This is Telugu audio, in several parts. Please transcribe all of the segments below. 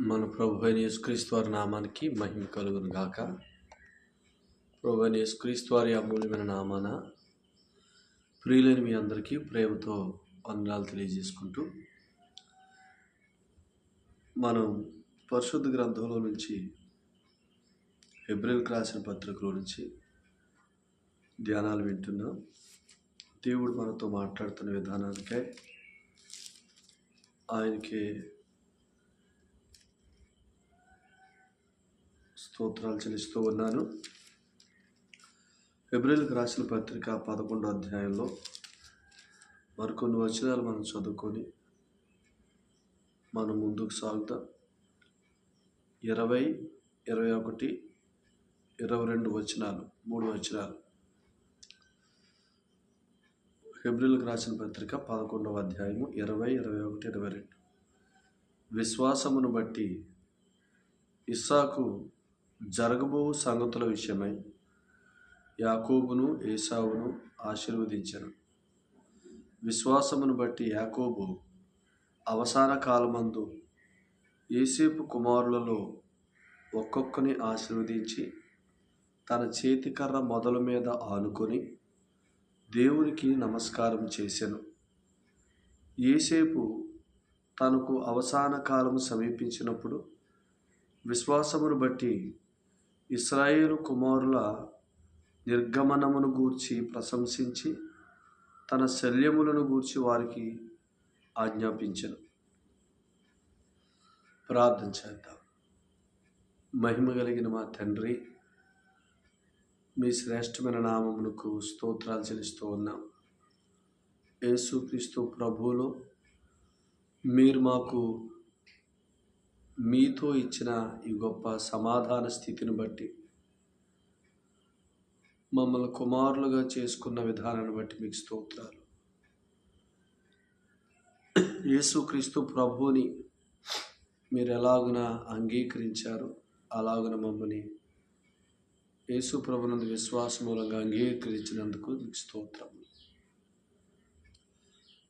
మన ప్రభు అయిన యేసుక్రీస్తువారి నామానికి మహిమ కలుగును గాక. ప్రభు అయిన యేసుక్రీస్తువారి అమూల్యమైన నామాన ప్రియులైన మీ అందరికీ ప్రేమతో వందనాలు తెలియజేసుకుంటూ మనం పరిశుద్ధ గ్రంథంలో నుంచి ఫిబ్రవరికి రాసిన పత్రికలో నుంచి ధ్యానాలు వింటున్నాం. దేవుడు మనతో మాట్లాడుతున్న విధానానికే ఆయనకి స్తోత్రాలు చెల్లిస్తూ ఉన్నాను. ఫిబ్రవరికి రాసిన పత్రిక పదకొండో అధ్యాయంలో మరికొన్ని వచనాలు మనం చదువుకొని మనం ముందుకు సాగుతాం. ఇరవై ఇరవై ఒకటి ఇరవై రెండు వచనాలు మూడు వచనాలు. ఫిబ్రవరికి రాసిన పత్రిక పదకొండవ అధ్యాయము ఇరవై ఇరవై ఒకటి ఇరవై రెండు. విశ్వాసమును బట్టి ఇస్సాకు జరగబో సంగతుల విషయమై యాకోబును ఏసావును ఆశీర్వదించను. విశ్వాసమును బట్టి యాకోబు అవసాన కాలమందు ఏసేపు కుమారులలో ఒక్కొక్కని ఆశీర్వదించి తన చేతికర్ర మొదల మీద ఆనుకొని దేవునికి నమస్కారం చేశాను ఏసేపు తనకు అవసాన కాలం సమీపించినప్పుడు విశ్వాసమును బట్టి ఇస్రాయేలు కుమారుల నిర్గమనమును గూర్చి ప్రశంసించి తన శల్యములను గూర్చి వారికి ఆజ్ఞాపించను. ప్రార్థన చేద్దాం. మహిమ కలిగిన మా తండ్రి మీ శ్రేష్టమైన నామమునకు స్తోత్రాలు చెల్లిస్తూ ఉన్నాం. యేసుక్రీస్తు ప్రభువులో మీరు మాకు మీతో ఇచ్చిన ఈ గొప్ప సమాధాన స్థితిని బట్టి మమ్మల్ని కుమారులుగా చేసుకున్న విధానాన్ని బట్టి మీకు స్తోత్రాలు. యేసుక్రీస్తు ప్రభువుని మీరు ఎలాగున అంగీకరించారు అలాగున మమ్మల్ని యేసు ప్రభునందు విశ్వాస మూలంగా అంగీకరించినందుకు మీకు స్తోత్రం.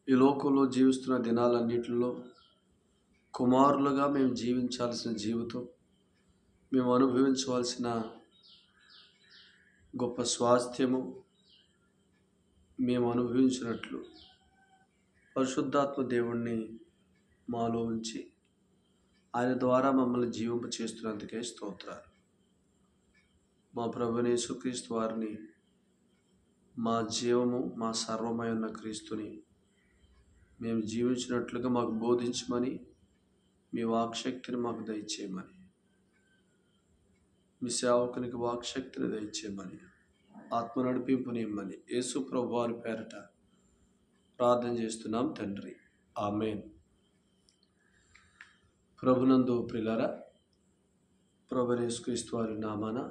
ఈ లోకంలో జీవిస్తున్న దినాలన్నిటిలో కుమారులుగా మేము జీవించాల్సిన జీవితం మేము అనుభవించవలసిన గొప్ప స్వాస్థ్యము మేము అనుభవించినట్లు పరిశుద్ధాత్మ దేవుణ్ణి మాలో ఉంచి ఆయన ద్వారా మమ్మల్ని జీవింప చేస్తున్నందుకే స్తోత్రాలు. మా ప్రభునేసు క్రీస్తు వారిని మా జీవము మా సర్వమై ఉన్న క్రీస్తుని మేము జీవించినట్లుగా మాకు బోధించమని మీ వాక్శక్తిని మాకు దయచేయమని. మీ సేవకునికి వాక్శక్తిని దయచేయమని. ఆత్మ నడిపింపుని ఇమ్మని యేసు ప్రభు వారి పేరట ప్రార్థన చేస్తున్నాం తండ్రి. ఆమెన్. ప్రభునందు ప్రిలారా ప్రభునేసుక్రీస్తు వారి నామాన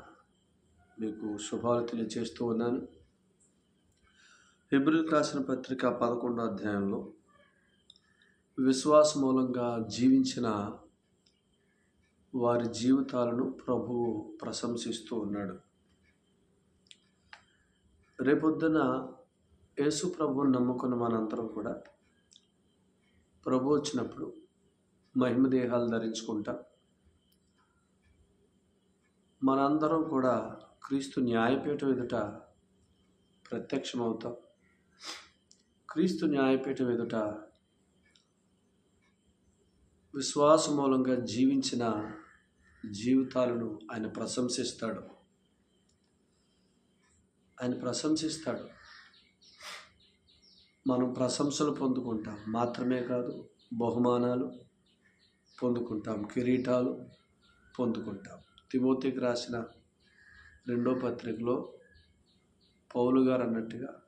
మీకు శుభాలు తెలియజేస్తూ ఉన్నాను. ఫిబ్రిల్ రాసిన పత్రిక పదకొండో అధ్యాయంలో విశ్వాస మూలంగా జీవించిన వారి జీవితాలను ప్రభువు ప్రశంసిస్తూ ఉన్నాడు. రేపొద్దున యేసు ప్రభువుని నమ్ముకున్న మనందరం కూడా ప్రభు వచ్చినప్పుడు మహిమ దేహాలు ధరించుకుంటా మనందరం కూడా క్రీస్తు న్యాయపీఠం ఎదుట ప్రత్యక్షమవుతాం. క్రీస్తు న్యాయపీఠం ఎదుట విశ్వాస మూలంగా జీవించిన జీవితాలను ఆయన ప్రశంసిస్తాడు. ఆయన ప్రశంసిస్తాడు. మనం ప్రశంసలు పొందుకుంటాం. మాత్రమే కాదు బహుమానాలు పొందుకుంటాం. కిరీటాలు పొందుకుంటాం. తిమోతికి రాసిన రెండో పత్రికలో పౌలు గారు అన్నట్టుగా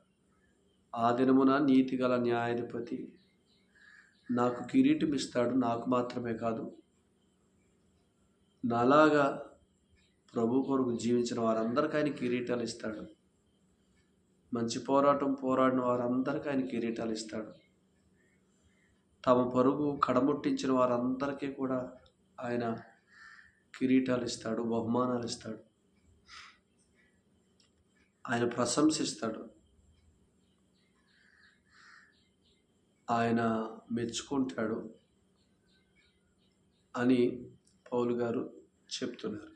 ఆ దినమున నీతి గల న్యాయాధిపతి నాకు కిరీటం ఇస్తాడు నాకు మాత్రమే కాదు. నాలాగా ప్రభు కొరకు జీవించిన వారందరికీ ఆయన కిరీటాలు ఇస్తాడు. మంచి పోరాటం పోరాడిన వారందరికీ ఆయన కిరీటాలు ఇస్తాడు. తమ పరుగు కడముట్టించిన వారందరికీ కూడా ఆయన కిరీటాలు ఇస్తాడు బహుమానాలు ఇస్తాడు. ఆయన ప్రశంసిస్తాడు. ఆయన మెచ్చుకుంటాడు అని పౌలు గారు చెప్తున్నారు.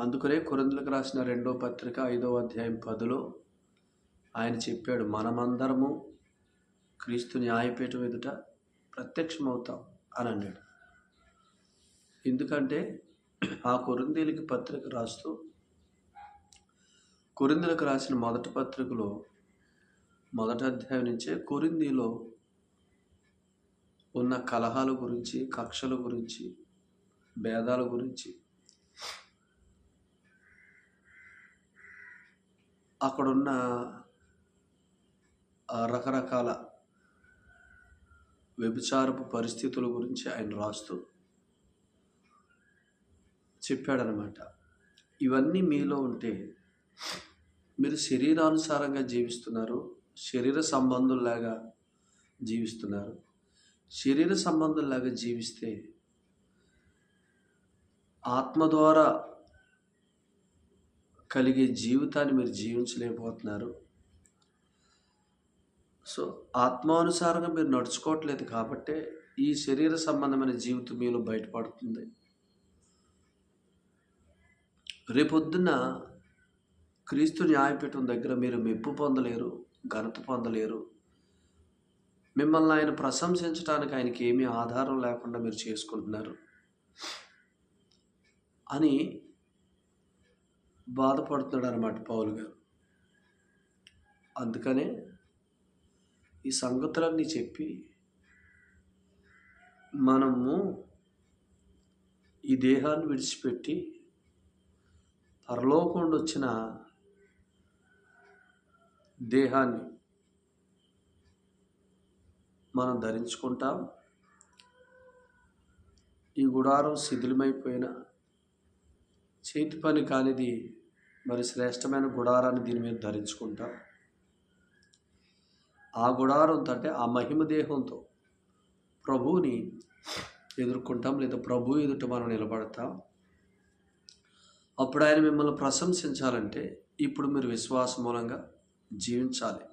అందుకనే కొరిందులకు రాసిన రెండో పత్రిక ఐదో అధ్యాయం పదిలో ఆయన చెప్పాడు మనమందరము క్రీస్తు న్యాయపీఠం ఎదుట ప్రత్యక్షమవుతాం అని అన్నాడు. ఎందుకంటే ఆ కొరిందీలకి పత్రిక రాస్తూ కొరిందులకు రాసిన మొదటి పత్రికలో మొదటి అధ్యాయం నుంచే కొరిందీలో ఉన్న కలహాల గురించి కక్షల గురించి భేదాల గురించి అక్కడున్న రకరకాల వ్యభిచారపు పరిస్థితుల గురించి ఆయన రాస్తూ చెప్పాడనమాట. ఇవన్నీ మీలో ఉంటే మీరు శరీరానుసారంగా జీవిస్తున్నారు. శరీర సంబంధుల్లాగా జీవిస్తున్నారు. శరీర సంబంధుల్లాగా జీవిస్తే ఆత్మ ద్వారా కలిగే జీవితాన్ని మీరు జీవించలేకపోతున్నారు. సో ఆత్మానుసారంగా మీరు నడుచుకోవట్లేదు కాబట్టే ఈ శరీర సంబంధమైన జీవితం మీలో బయటపడుతుంది. రేపొద్దున క్రీస్తు న్యాయపీఠం దగ్గర మీరు మెప్పు పొందలేరు. ఘనత పొందలేరు. మిమ్మల్ని ఆయన ప్రశంసించడానికి ఆయనకి ఏమీ ఆధారం లేకుండా మీరు చేసుకుంటున్నారు అని బాధపడుతున్నాడు అనమాట పౌలు గారు. అందుకనే ఈ సంగతులన్నీ చెప్పి మనము ఈ దేహాన్ని విడిచిపెట్టి పరలోకం వచ్చిన దేహాన్ని మనం ధరించుకుంటాం. ఈ గుడారం శిథిలమైపోయిన చేతి పని కానిది మరి శ్రేష్టమైన గుడారాన్ని దీని మీద ధరించుకుంటాం. ఆ గుడారంతో అంటే ఆ మహిమ దేహంతో ప్రభువుని ఎదుర్కొంటాం లేదా ప్రభు ఎదుట మనం నిలబడతాం. అప్పుడు ఆయన మిమ్మల్ని ప్రశంసించాలంటే ఇప్పుడు మీరు విశ్వాస మూలంగా జీవించాలి.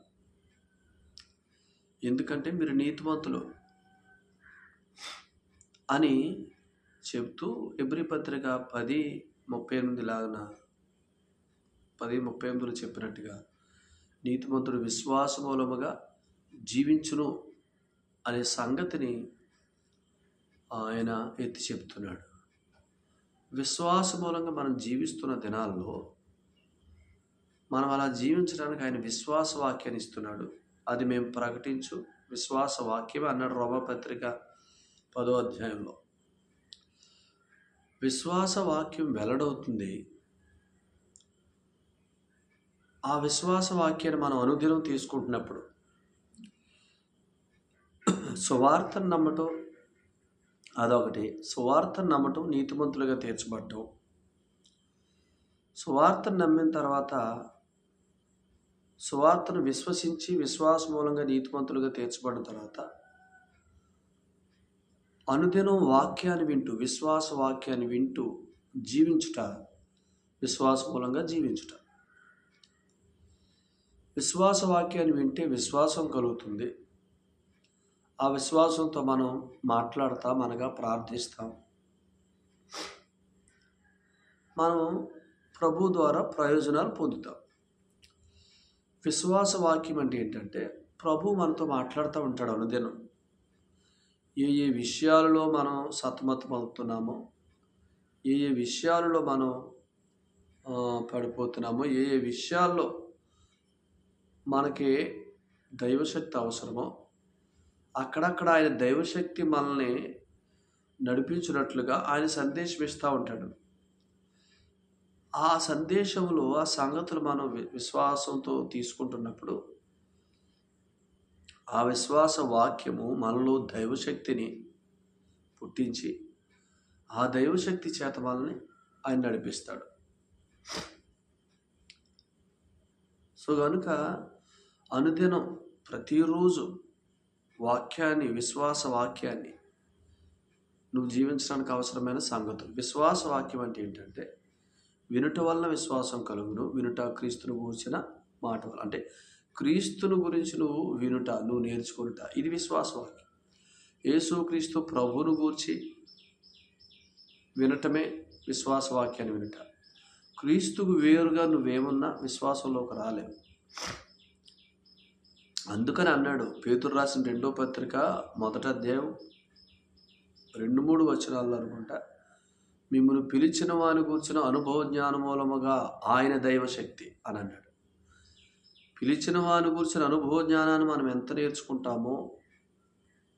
ఎందుకంటే మీరు నీతిమంతులు అని చెప్తూ ఎబ్రి పత్రిక పది ముప్పై ఎనిమిది లాగిన పది ముప్పై ఎనిమిదిలో చెప్పినట్టుగా నీతిమంతుడు విశ్వాస మూలముగా జీవించును అనే సంగతిని ఆయన ఎత్తి చెప్తున్నాడు విశ్వాస మూలంగా మనం జీవిస్తున్న దినాల్లో మనం అలా జీవించడానికి ఆయన విశ్వాస వాక్యాన్ని ఇస్తున్నాడు. అది మేము ప్రకటించు. విశ్వాస వాక్యమే అన్నాడు రోమపత్రిక పదో అధ్యాయంలో. విశ్వాస వాక్యం వెల్లడవుతుంది. ఆ విశ్వాస వాక్యాన్ని మనం అనుదినం తీసుకుంటున్నప్పుడు సువార్తను నమ్మటం అదొకటి. సువార్తను నమ్మటం నీతిమంతులుగా తీర్చబడటం. సువార్తను నమ్మిన తర్వాత సువార్తను విశ్వసించి విశ్వాస మూలంగా నీతిమంతులుగా తీర్చబడిన తర్వాత అనుదినం వాక్యాన్ని వింటూ విశ్వాస వాక్యాన్ని వింటూ జీవించుట విశ్వాస మూలంగా జీవించుట. విశ్వాస వాక్యాన్ని వింటే విశ్వాసం కలుగుతుంది. ఆ విశ్వాసంతో మనం మాట్లాడతాం అనగా ప్రార్థిస్తాం. మనం ప్రభు ద్వారా ప్రయోజనాలు పొందుతాం. విశ్వాస వాక్యం అంటే ఏంటంటే ప్రభు మనతో మాట్లాడుతూ ఉంటాడు అనుదినం. ఏ ఏ విషయాలలో మనం సతమతం అవుతున్నామో ఏ ఏ విషయాలలో మనం పడిపోతున్నామో ఏ ఏ విషయాల్లో మనకి దైవశక్తి అవసరమో అక్కడక్కడ ఆయన దైవశక్తి మనల్ని నడిపించినట్లుగా ఆయన సందేశం ఇస్తూ ఉంటాడు. ఆ సందేశంలో ఆ సంగతులు మనం విశ్వాసంతో తీసుకుంటున్నప్పుడు ఆ విశ్వాస వాక్యము మనలో దైవశక్తిని పుట్టించి ఆ దైవశక్తి చేత మనల్ని ఆయన నడిపిస్తాడు. సో కనుక అనుదినం ప్రతిరోజు వాక్యాన్ని విశ్వాస వాక్యాన్ని నువ్వు జీవించడానికి అవసరమైన సంగతులు విశ్వాస వాక్యం అంటే ఏంటంటే వినుట వలన విశ్వాసం కలుగును వినుట క్రీస్తును గూర్చిన మాట వల్ల. అంటే క్రీస్తును గురించి నువ్వు వినుట నువ్వు నేర్చుకునుట ఇది విశ్వాసం యేసు క్రీస్తు ప్రభువును గూర్చి వినటమే విశ్వాస వాక్యాన్ని వినట. క్రీస్తుకు వేరుగా నువ్వేమున్నా విశ్వాసంలోకి రాలేవు. అందుకని అన్నాడు పేతురు రాసిన రెండో పత్రిక మొదట అధ్యాయం రెండు మూడు వచనాల్లో అనుకుంటా. మిమ్మల్ని పిలిచిన వాని కూర్చున్న అనుభవ జ్ఞాన మూలముగా ఆయన దైవశక్తి అని అన్నాడు. పిలిచిన వాని కూర్చున్న అనుభవ జ్ఞానాన్ని మనం ఎంత నేర్చుకుంటామో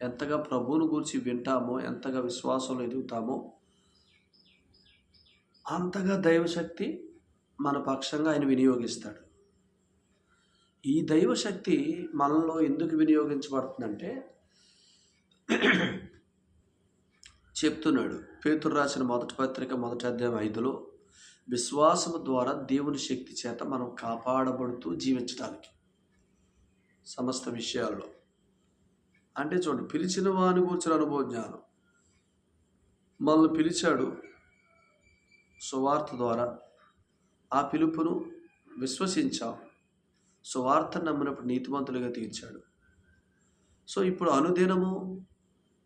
ఎంతగా ప్రభువును గురించి వింటామో ఎంతగా విశ్వాసంలో ఎదుగుతామో అంతగా దైవశక్తి మన పక్షంగా ఆయన వినియోగిస్తాడు. ఈ దైవశక్తి మనలో ఎందుకు వినియోగించబడుతుందంటే చెప్తున్నాడు. పేతురు రాసిన మొదటి పత్రిక మొదటి అధ్యాయం ఐదులో విశ్వాసము ద్వారా దేవుని శక్తి చేత మనం కాపాడబడుతూ జీవించడానికి. సమస్త విషయాల్లో. అంటే చూడండి పిలిచిన వాని కూర్చుని అనుభవ జ్ఞానం. మనల్ని పిలిచాడు సువార్త ద్వారా ఆ పిలుపును విశ్వసించాం సువార్త నమ్మినప్పుడు నీతిమంతులుగా తీర్చాడు. సో ఇప్పుడు అనుదినము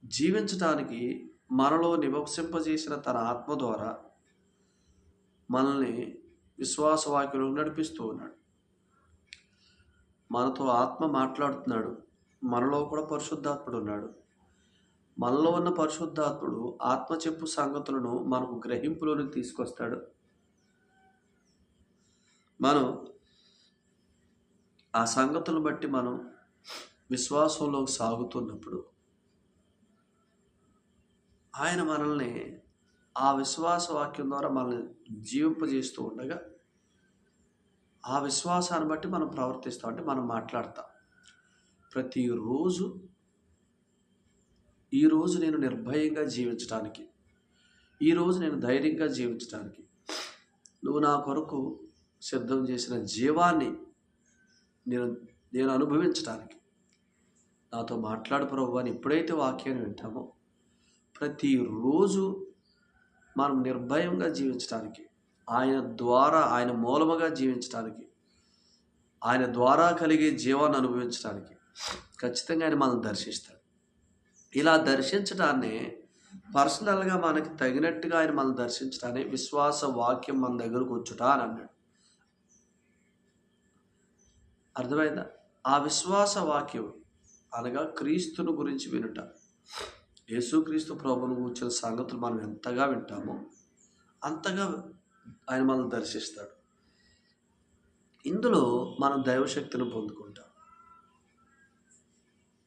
జీవించడానికి మనలో నివసింపజేసిన తన ఆత్మ ద్వారా మనల్ని విశ్వాసవాక్యులు నడిపిస్తూ ఉన్నాడు. మనతో ఆత్మ మాట్లాడుతున్నాడు. మనలో కూడా పరిశుద్ధాత్ముడు ఉన్నాడు. మనలో ఉన్న పరిశుద్ధాత్ముడు ఆత్మ చెప్పు సంగతులను మనకు గ్రహింపులోనికి తీసుకొస్తాడు. మనం ఆ సంగతులను బట్టి మనం విశ్వాసంలో సాగుతున్నప్పుడు ఆయన మనల్ని ఆ విశ్వాస వాక్యం ద్వారా మనల్ని జీవింపజేస్తూ ఉండగా ఆ విశ్వాసాన్ని బట్టి మనం ప్రవర్తిస్తాం అంటే మనం మాట్లాడతాం. ప్రతిరోజు ఈరోజు నేను నిర్భయంగా జీవించడానికి ఈరోజు నేను ధైర్యంగా జీవించడానికి నువ్వు నా కొరకు సిద్ధం చేసిన జీవాన్ని నేను నేను అనుభవించడానికి నాతో మాట్లాడు ప్రభు అని ఎప్పుడైతే వాక్యాన్ని వింటామో ప్రతిరోజు మనం నిర్భయంగా జీవించడానికి ఆయన ద్వారా ఆయన మూలముగా జీవించడానికి ఆయన ద్వారా కలిగే జీవాన్ని అనుభవించడానికి ఖచ్చితంగా ఆయన మనం దర్శిస్తాడు. ఇలా దర్శించడాన్ని పర్సనల్గా మనకి తగినట్టుగా ఆయన మనం దర్శించడాన్ని విశ్వాస వాక్యం మన దగ్గరకు వచ్చుట అని అన్నాడు. అర్థమైందా? ఆ విశ్వాస వాక్యం అనగా క్రీస్తును గురించి వినుట. యేసుక్రీస్తు ప్రభును కూర్చిన సంగతులు మనం ఎంతగా వింటామో అంతగా ఆయన మనం దర్శిస్తాడు. ఇందులో మనం దైవశక్తిని పొందుకుంటాం.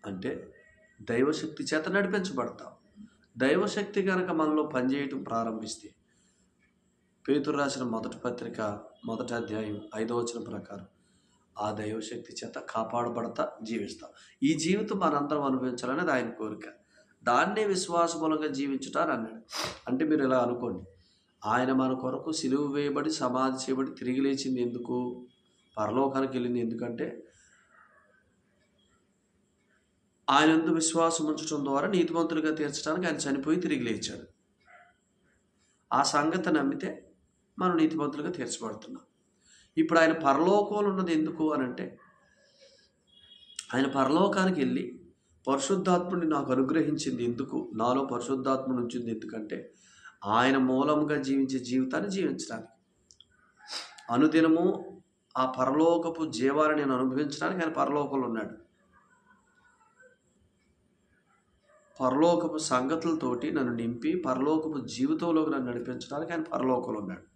అంటే దైవశక్తి చేత నడిపించబడతాం. దైవశక్తి కనుక మనలో పనిచేయటం ప్రారంభిస్తే పేతురు రాసిన మొదటి పత్రిక మొదటి అధ్యాయం ఐదో వచనం ప్రకారం ఆ దైవశక్తి చేత కాపాడబడతా జీవిస్తాం. ఈ జీవితం మనందరం అనుభవించాలనేది ఆయన కోరిక. దాన్నే విశ్వాసమూలంగా జీవించుట అని అన్నాడు. అంటే మీరు ఇలా అనుకోండి ఆయన మన కొరకు సిలువు వేయబడి సమాధి చేయబడి తిరిగి లేచింది ఎందుకు? పరలోకానికి వెళ్ళింది ఎందుకంటే ఆయన ఎందు విశ్వాసం ఉంచడం ద్వారా నీతిమంతులుగా తీర్చడానికి ఆయన చనిపోయి తిరిగి లేచాడు. ఆ సంగతి నమ్మితే మనం నీతిమంతులుగా తీర్చబడుతున్నాం. ఇప్పుడు ఆయన పరలోకంలో ఉన్నది ఎందుకు అని అంటే ఆయన పరలోకానికి వెళ్ళి పరిశుద్ధాత్ముడిని నాకు అనుగ్రహించింది ఎందుకు? నాలో పరిశుద్ధాత్ముడు ఉంచింది ఎందుకంటే ఆయన మూలంగా జీవించే జీవితాన్ని జీవించడానికి. అనుదినము ఆ పరలోకపు జీవాన్ని నేను అనుభవించడానికి ఆయన పరలోకంలో ఉన్నాడు. పరలోకపు సంగతులతోటి నన్ను నింపి పరలోకపు జీవితంలోకి నన్ను నడిపించడానికి ఆయన పరలోకంలో ఉన్నాడు.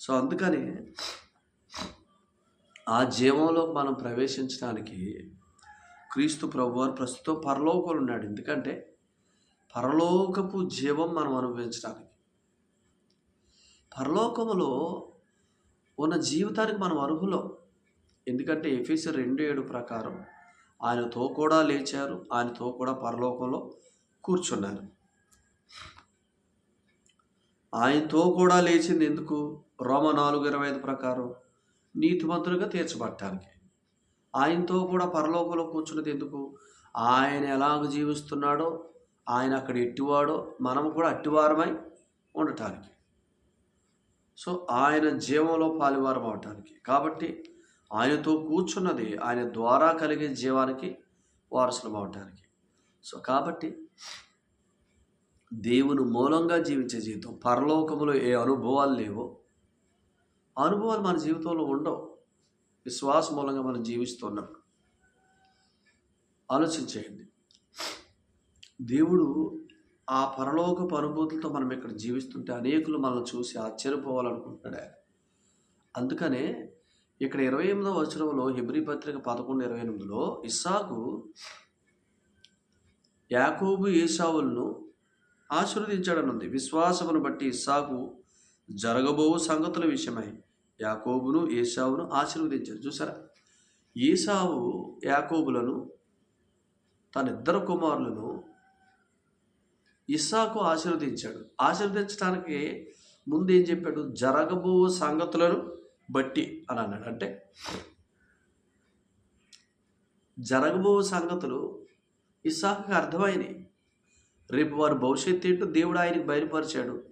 సో అందుకని ఆ జీవంలో మనం ప్రవేశించడానికి క్రీస్తు ప్రభువారు ప్రస్తుతం పరలోకంలో ఉన్నాడు ఎందుకంటే పరలోకపు జీవం మనం అనుభవించడానికి. పరలోకములో ఉన్న జీవితానికి మనం అర్హులం. ఎందుకంటే ఎఫీసీ రెండు ఏడు ప్రకారం ఆయనతో కూడా లేచారు ఆయనతో కూడా పరలోకంలో కూర్చున్నారు. ఆయనతో కూడా లేచింది ఎందుకు? రోమ నాలుగు ఇరవై ఐదు ప్రకారం నీతిమంతులుగా తీర్చబడటానికి. ఆయనతో కూడా పరలోకంలో కూర్చున్నది ఎందుకు? ఆయన ఎలాగ జీవిస్తున్నాడో ఆయన అక్కడ ఎట్టివాడో మనము కూడా అట్టివారమై ఉండటానికి. సో ఆయన జీవంలో పాలివారం అవటానికి. కాబట్టి ఆయనతో కూర్చున్నది ఆయన ద్వారా కలిగే జీవానికి వారసులం అవటానికి. సో కాబట్టి దేవుని మూలంగా జీవించే జీవితం పరలోకములో ఏ అనుభవాలు లేవో అనుభవాలు మన జీవితంలో ఉండవు. విశ్వాస మూలంగా మనం జీవిస్తున్నాం. ఆలోచించేయండి. దేవుడు ఆ పరలోక అనుభూతులతో మనం ఇక్కడ జీవిస్తుంటే అనేకులు మనల్ని చూసి ఆశ్చర్యపోవాలనుకుంటున్నాడు. ఆయన అందుకనే ఇక్కడ ఇరవై ఎనిమిదవ వచనంలో హిబ్రి పత్రిక పదకొండు ఇరవై ఎనిమిదిలో ఇస్సాకు యాకోబు ఏసావులను ఆశీర్వదించాడని ఉంది విశ్వాసమును బట్టి ఇస్సాకు జరగబోవు సంగతుల విషయమై యాకోబును ఏసావును ఆశీర్వదించాడు. చూసారా? ఏసావు యాకోబులను తన ఇద్దరు కుమారులను ఇస్సాకు ఆశీర్వదించాడు. ఆశీర్వదించడానికి ముందు ఏం చెప్పాడు? జరగబో సంగతులను బట్టి అని అన్నాడు. అంటే జరగబో సంగతులు ఇస్సాకు అర్థమైనవి రేపు వారి భవిష్యత్తు ఏంటో దేవుడు ఆయనకి బయలుపరిచాడు.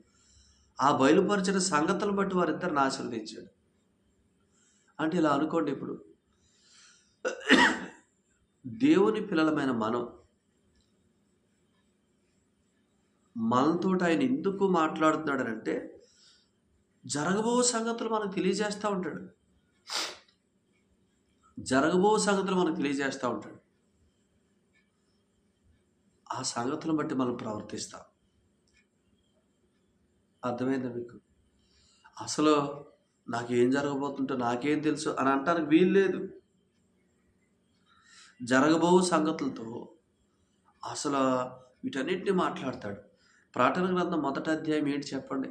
ఆ బయలుపరిచిన సంగతులను బట్టి వారిద్దరిని ఆశీర్వదించాడు. అంటే ఇలా అనుకోండి ఇప్పుడు. దేవుని పిల్లలమైన మనం మనతో ఆయన ఎందుకు మాట్లాడుతున్నాడనంటే జరగబో సంగతులు మనకు తెలియజేస్తూ ఉంటాడు. జరగబో సంగతులు మనకు తెలియజేస్తూ ఉంటాడు. ఆ సంగతులను బట్టి మనం ప్రవర్తిస్తాం. అర్థమైందా మీకు? అసలు నాకేం జరగబోతుంటే నాకేం తెలుసు అని అంటానికి వీలు లేదు. జరగబో సంగతులతో అసలు వీటన్నిటిని మాట్లాడతాడు. ప్రాటన గ్రంథం మొదటి అధ్యాయం ఏంటి చెప్పండి?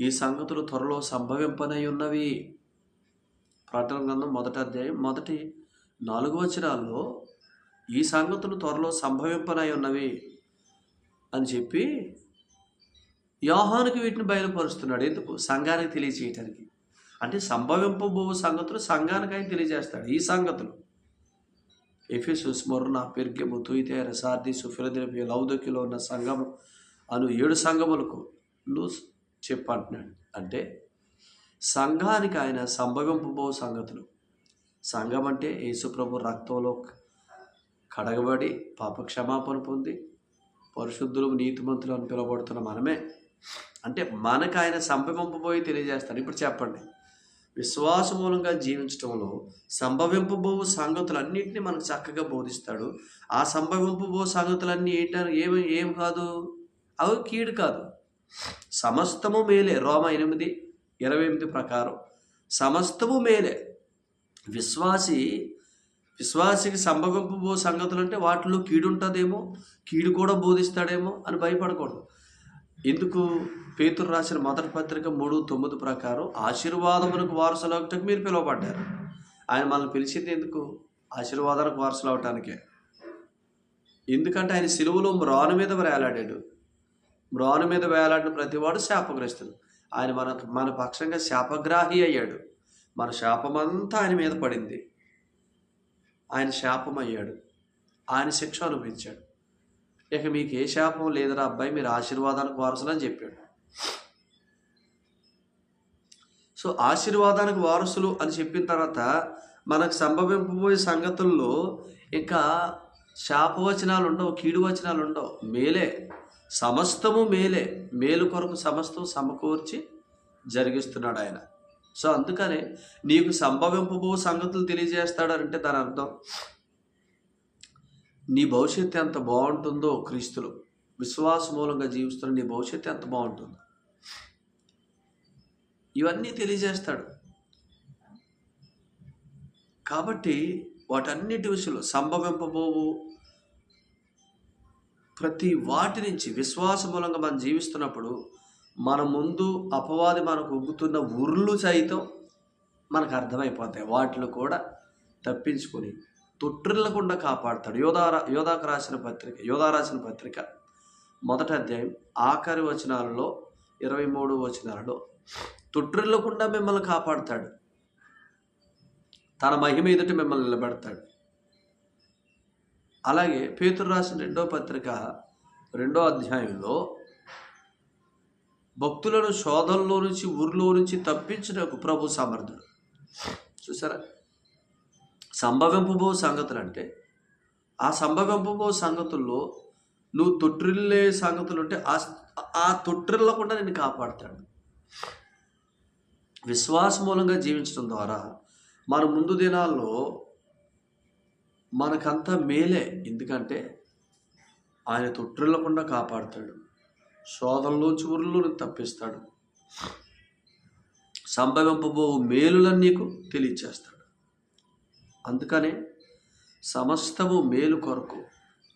ఈ సంగతులు త్వరలో సంభవింపనై ఉన్నవి. ప్రాటన గ్రంథం మొదటి అధ్యాయం మొదటి నాలుగు వచనాల్లో ఈ సంగతులు త్వరలో సంభవింపనై ఉన్నవి అని చెప్పి యోహానికి వీటిని బయలుపరుస్తున్నాడు. ఎందుకు? సంఘానికి తెలియజేయటానికి అంటే సంభవింపబో సంగతులు సంఘానికి ఆయన తెలియజేస్తాడు. ఈ సంగతులు. ఎఫెసు స్మరణ పెర్గెము తుయితేర సార్దీసు ఫిలదెల్ఫియా లౌదకిలో ఉన్న సంఘము అను ఏడు సంఘములకు నువ్వు చెప్పంటున్నాడు. అంటే సంఘానికి ఆయన సంభవింపబో సంగతులు. సంఘం అంటే యేసుప్రభు రక్తంలో కడగబడి పాప క్షమాపణ పొంది పరిశుద్ధులు నీతిమంతులు అని పిలువబడుతున్న మనమే. అంటే మనకు ఆయన సంభవింపబోయి తెలియజేస్తాడు ఇప్పుడు చెప్పండి. విశ్వాస మూలంగా జీవించడంలో సంభవింపబో సంగతులన్నింటినీ మనకు చక్కగా బోధిస్తాడు. ఆ సంభవింపబో సంగతులన్నీ ఏంటారు ఏమి ఏం కాదు? అవి కీడు కాదు. సమస్తము మేలే. రోమ ఎనిమిది ఇరవై ఎనిమిది ప్రకారం. సమస్తము మేలే. విశ్వాసి విశ్వాసికి సంభవింపబో సంగతులు అంటే వాటిలో కీడు ఉంటుందేమో కీడు కూడా బోధిస్తాడేమో అని భయపడకూడదు. ఎందుకు పేతురు రాసిన మొదటి పత్రిక మూడు తొమ్మిది ప్రకారం ఆశీర్వాదమునకు వారసులు అవటానికి మీరు పిలువబడ్డారు. ఆయన మనల్ని పిలిచింది ఎందుకు? ఆశీర్వాదానికి వారసులు అవటానికే ఎందుకంటే ఆయన సిలువలో మ్రాను మీద వేలాడాడు. మ్రాను మీద వేలాడిన ప్రతివాడు శాపగ్రస్తుడు. ఆయన మన మన పక్షంగా శాపగ్రాహి అయ్యాడు. మన శాపమంతా ఆయన మీద పడింది. ఆయన శాపం అయ్యాడు ఆయన శిక్ష అనుభవించాడు. ఇక మీకు ఏ శాపం లేదురా అబ్బాయి మీరు ఆశీర్వాదానికి వారసులు అని చెప్పాడు. సో ఆశీర్వాదానికి వారసులు అని చెప్పిన తర్వాత మనకు సంభవింపబోయే సంగతుల్లో ఇంకా శాపవచనాలు ఉండవు కీడు వచనాలు ఉండవు. మేలే. సమస్తము మేలే. మేలు కొరకు సమస్తం సమకూర్చి జరిగిస్తున్నాడు ఆయన. సో అందుకనే నీకు సంభవింపబో సంగతులు తెలియజేస్తాడంటే దాని అర్థం నీ భవిష్యత్తు ఎంత బాగుంటుందో క్రీస్తులు. విశ్వాస మూలంగా జీవిస్తున్న నీ భవిష్యత్తు ఎంత బాగుంటుందో. ఇవన్నీ తెలియజేస్తాడు. కాబట్టి వాటన్నిటి విషయంలో సంభవింపబోవు ప్రతి వాటి నుంచి విశ్వాస మూలంగా మనం జీవిస్తున్నప్పుడు మన ముందు అపవాది మనకు ఉగ్గుతున్న ఉర్లు సైతం మనకు అర్థమైపోతాయి. వాటిలో కూడా తప్పించుకొని తొట్టిల్లకుండా కాపాడతాడు. యోధా యోధాకు రాసిన పత్రిక యోధా రాసిన పత్రిక మొదటి అధ్యాయం ఆఖరి వచనాలలో ఇరవై మూడు వచనాలలో తొట్టిల్లకుండా మిమ్మల్ని కాపాడుతాడు. తన మహిమ ఎదుట మిమ్మల్ని నిలబెడతాడు. అలాగే పేతురు రాసిన రెండో పత్రిక రెండో అధ్యాయంలో భక్తులను శోధంలో నుంచి ఊరిలో నుంచి తప్పించిన ప్రభు సమర్థుడు. చూసారా? సంభవింపబో సంగతులు అంటే ఆ సంభవింపబో సంగతుల్లో నువ్వు తొట్టిల్లే సంగతులు ఉంటే ఆ ఆ తొట్టిల్లకుండా నేను కాపాడుతాడు. విశ్వాస మూలంగా జీవించడం ద్వారా మన ముందు దినాల్లో మనకంతా మేలే. ఎందుకంటే ఆయన తొట్టిల్లకుండా కాపాడుతాడు. శోధంలో చివరిలో తప్పిస్తాడు. సంభవింపబో మేలులన్నీ తెలియచేస్తాడు. అందుకనే సమస్తము మేలు కొరకు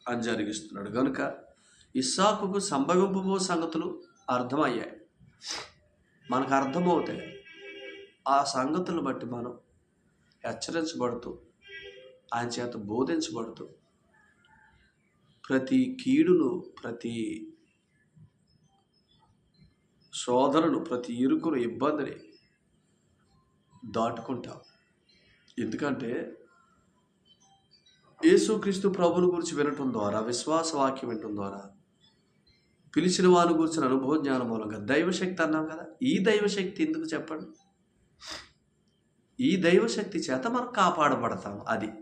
అని జరిగిస్తున్నాడు. కనుక ఇస్సాకుకు సంభవింపబో సంగతులు అర్థమయ్యాయి. మనకు అర్థమవుతాయి. ఆ సంగతులు బట్టి మనం హెచ్చరించబడుతూ ఆయన చేత బోధించబడుతూ ప్రతి కీడును ప్రతి శోధనను ప్రతి ఇరుకును ఇబ్బందిని దాటుకుంటాం. ఎందుకంటే యేసుక్రీస్తు ప్రభుని గురించి వినటం ద్వారా విశ్వాస వాక్యం వినటం ద్వారా పిలిచిన వారి గురించిన అనుభవ జ్ఞానం మూలంగా దైవశక్తి అన్నాం కదా. ఈ దైవశక్తి ఎందుకు చెప్పండి? ఈ దైవశక్తి చేత మనం కాపాడబడతాం. అది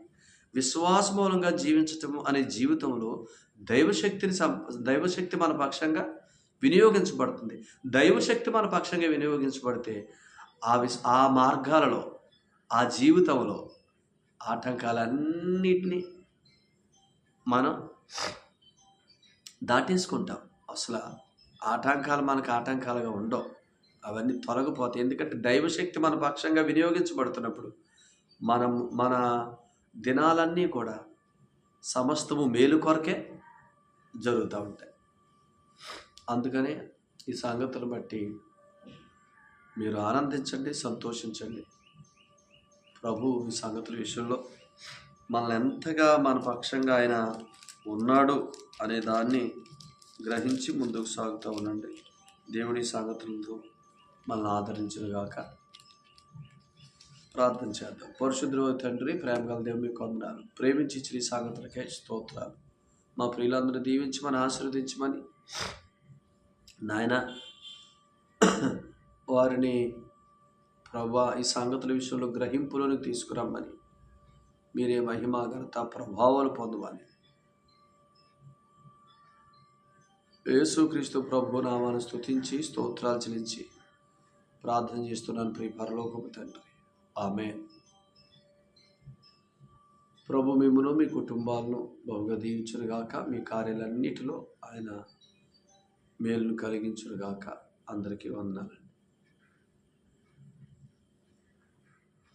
విశ్వాస మూలంగా జీవించటం అనే జీవితంలో దైవశక్తిని సం దైవశక్తి మన పక్షంగా వినియోగించబడుతుంది. దైవశక్తి మన పక్షంగా వినియోగించబడితే ఆ విస్ ఆ మార్గాలలో ఆ జీవితంలో ఆటంకాలన్నిటినీ మనం దాటేసుకుంటాం. అసలు ఆటంకాలు మనకు ఆటంకాలుగా ఉండవు. అవన్నీ తొలగిపోతాయి. ఎందుకంటే దైవశక్తి మన పక్షంగా వినియోగించబడుతున్నప్పుడు మనం మన దినాలన్నీ కూడా సమస్తము మేలు కొరకే జరుగుతూ ఉంటాయి. అందుకనే ఈ సంగతులు బట్టి మీరు ఆనందించండి సంతోషించండి. ప్రభు ఈ సంగతుల విషయంలో మనల్ని ఎంతగా మన పక్షంగా ఆయన ఉన్నాడు అనే దాన్ని గ్రహించి ముందుకు సాగుతూ ఉండండి. దేవుడి సంగతులతో మనల్ని ఆదరించినగాక. ప్రార్థన చేద్దాం. పరిశుద్ధ తండ్రి ప్రేమ గల దేవుని మీకు ప్రేమించి ఇచ్చిన సాగతులకే స్తోత్రాలు. మా ప్రియులందరూ దీవించమని ఆశీర్వదించమని నాయన వారిని ప్రభా ఈ సంగతుల విషయంలో గ్రహింపులను తీసుకురమ్మని. మీరే మహిమ ఘనత ప్రభావాలు పొందమని. యేసుక్రీస్తు ప్రభు నామాను స్థుతించి స్తోత్రాలు చెల్లించి ప్రార్థన చేస్తున్నాను ప్రియ పరలోకపు తండ్రి. ఆమె ప్రభు మిమ్మను మీ కుటుంబాలను బహుగా దీవించునుగాక మీ కార్యాలన్నిటిలో ఆయన మేలును కలిగించునుగాక అందరికీ వందనాలు.